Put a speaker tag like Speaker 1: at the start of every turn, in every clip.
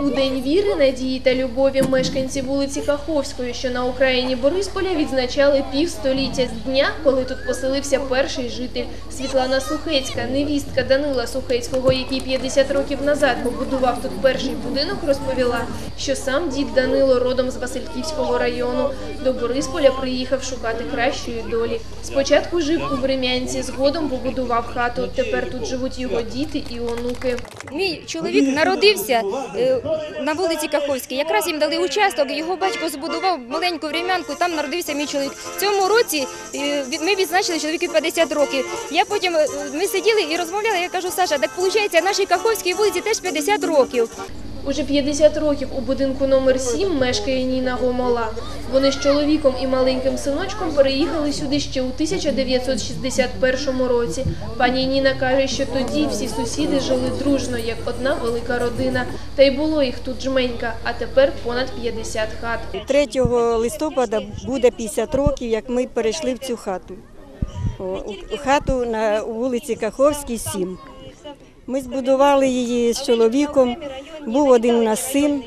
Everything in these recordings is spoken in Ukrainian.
Speaker 1: У День віри, надії та любові мешканці вулиці Каховської, що на Україні Борисполя, відзначали півстоліття з дня, коли тут поселився перший житель. Світлана Сухецька, невістка Данила Сухецького, який 50 років назад побудував тут перший будинок, розповіла, що сам дід Данило родом з Васильківського району. До Борисполя приїхав шукати кращої долі. Спочатку жив у Врем'янці, згодом побудував хату. Тепер тут живуть його діти і онуки.
Speaker 2: Мій чоловік народився е, на вулиці Каховській. Якраз їм дали участок. Його батько збудував маленьку врем'янку. Там народився мій чоловік. В цьому році е, ми відзначили чоловіку 50 років. Я потім е, ми сиділи і розмовляли. Я кажу, Саша, так виходить, нашій Каховській вулиці теж 50 років.
Speaker 1: Уже 50 років у будинку номер 7 мешкає Ніна Гомола. Вони з чоловіком і маленьким синочком переїхали сюди ще у 1961 році. Пані Ніна каже, що тоді всі сусіди жили дружно, як одна велика родина. Та й було їх тут жменька, а тепер понад 50 хат.
Speaker 3: 3 листопада буде 50 років, як ми перейшли в цю хату. Хату на вулиці Каховській, 7. Ми збудували її з чоловіком. Був один у нас син,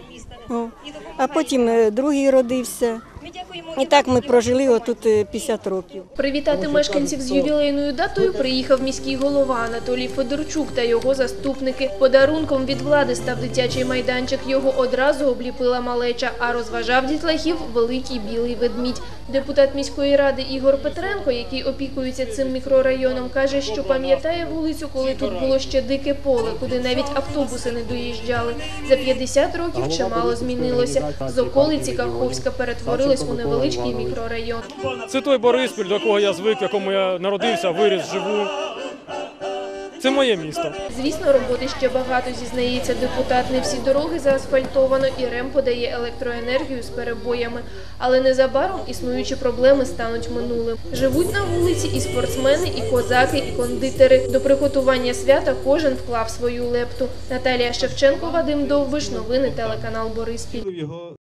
Speaker 3: а потім е, другий родився. І так ми прожили отут е, 50 років.
Speaker 1: Привітати мешканців з ювілейною датою приїхав міський голова Анатолій Федорчук та його заступники. Подарунком від влади став дитячий майданчик. Його одразу обліпила малеча, а розважав дітлахів великий білий ведмідь. Депутат міської ради Ігор Петренко, який опікується цим мікрорайоном, каже, що пам'ятає вулицю, коли тут було ще дике поле, куди навіть автобуси не доїжджали. За 50 років чимало змінилося. З околиці Каховська перетворилась у невеличкий мікрорайон.
Speaker 4: Це той Бориспіль, до якого я звик, в якому я народився, виріс, живу. Це моє місто.
Speaker 1: Звісно, роботи ще багато, зізнається депутат. Не всі дороги заасфальтовано і РЕМ подає електроенергію з перебоями. Але незабаром існуючі проблеми стануть минулим. Живуть на вулиці і спортсмени, і козаки, і кондитери. До приготування свята кожен вклав свою лепту. Наталія Шевченко, Вадим Довбиш, новини телеканал Бориспіль.